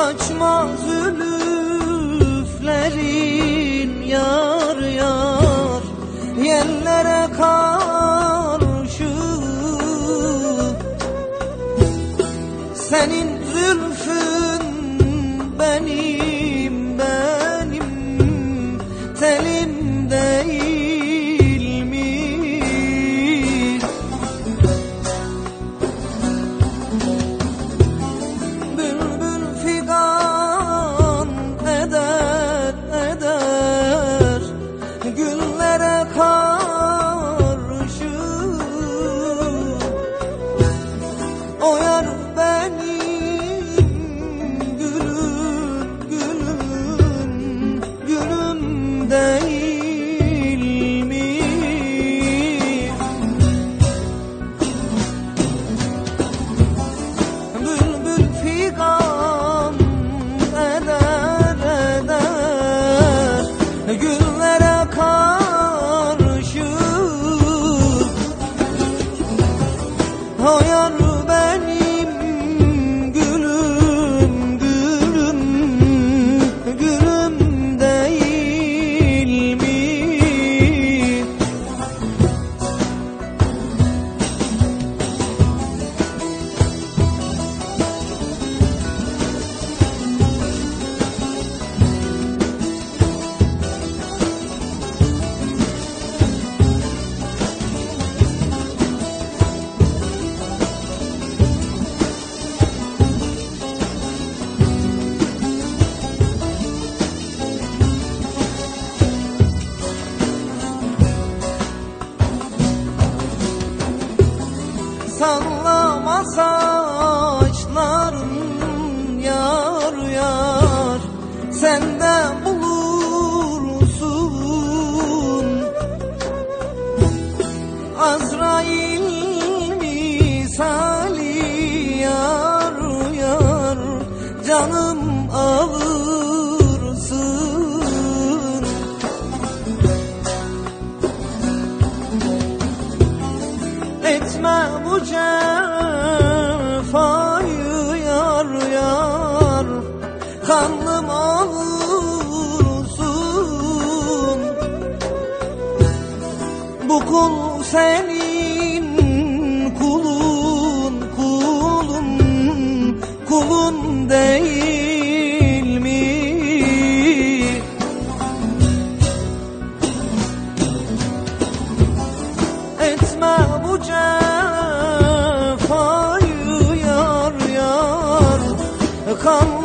Açma zülüflerin yar yar Yerlere karşı eder Güllere karşı O Sallama saçların yar yar. Sen de bulursun Azrail misali yar yar. Canım Etme bu cefayı yar yar. Kanlım olursun Bu kul seni bu cefayı yar yar kalmadı